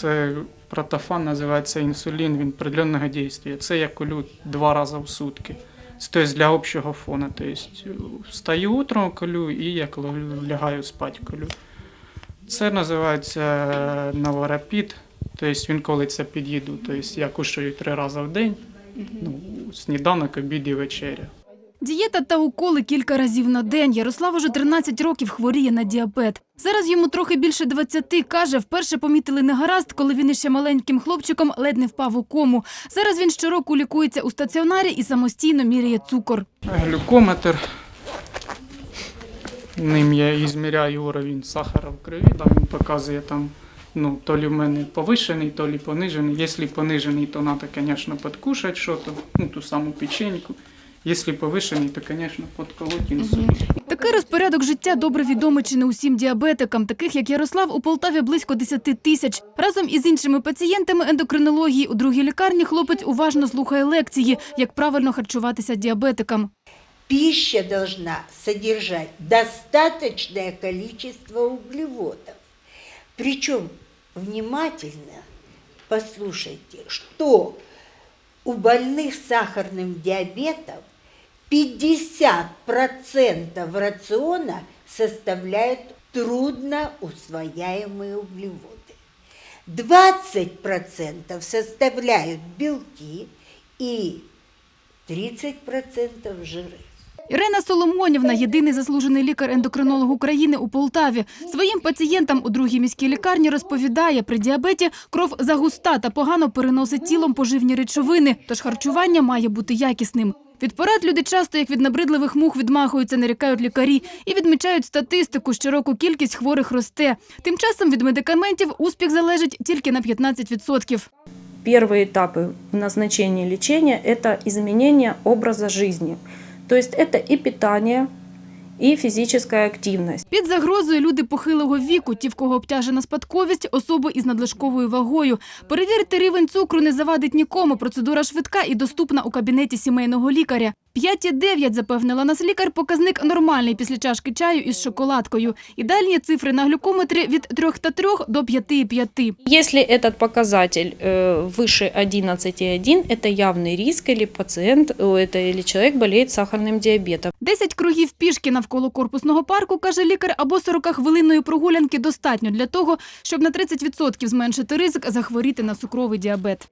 Це протофан називається інсулін, він определенного дійства. Це я колю два рази в сутки. Тобто для общого фону. Тобто встаю утром колю і як лягаю спати колю. Це називається е, новорапід. Тобто він колиться під їду. Тобто я кушаю три рази в день. Ну, сніданок, обід і вечеря. Дієта та уколи кілька разів на день. Ярослав уже 13 років хворіє на діабет. Зараз йому трохи більше 20, каже, вперше помітили негаразд, коли він іще маленьким хлопчиком ледь не впав у кому. Зараз він щороку лікується у стаціонарі і самостійно міряє цукор. Глюкометр. Ним я ізміряю уровень сахара в крові. Там він показує там, ну, то лі в мене повишений, то лі понижений. Якщо понижений, то треба, звісно, підкушати щось, ну, ту саму печеньку. Якщо повишений, то, звісно, подколоть інсулін. Такий розпорядок життя добре відомий чи не усім діабетикам, таких як Ярослав, у Полтаві близько 10 тисяч. Разом із іншими пацієнтами ендокринології у другій лікарні хлопець уважно слухає лекції, як правильно харчуватися діабетикам. Пища должна содержать достаточное количество углеводов. Причем, внимательно послушайте, что у больных с сахарным диабетом 50% рациона составляют трудно усвояемые углеводы. 20% составляют белки и 30% жиры. Ірина Соломонівна – єдиний заслужений лікар-ендокринолог України у Полтаві. Своїм пацієнтам у другій міській лікарні розповідає, при діабеті кров загуста та погано переносить тілом поживні речовини, тож харчування має бути якісним. Від порад люди часто, як від набридливих мух, відмахуються, нарікають лікарі і відмічають статистику, щороку кількість хворих росте. Тим часом від медикаментів успіх залежить тільки на 15%. Первые этапы в назначении лечения – это изменение образа жизни. То есть это и питание, и фізична активність. Під загрозою люди похилого віку, ті, в кого обтяжена спадковість, особи із надлишковою вагою. Перевірити рівень цукру не завадить нікому. Процедура швидка і доступна у кабінеті сімейного лікаря. 5,9, запевнила нас лікар, показник нормальний після чашки чаю із шоколадкою. Ідеальні цифри на глюкометрі від 3,3 до 5,5. Если этот показатель э, выше 11,1, это явный риск, или пациент, э, это, или человек болеет сахарным диабетом. 10 кругів пішки навколо корпусного парку, каже лікар, або 40-хвилинної прогулянки достатньо для того, щоб на 30% зменшити ризик захворіти на цукровий діабет.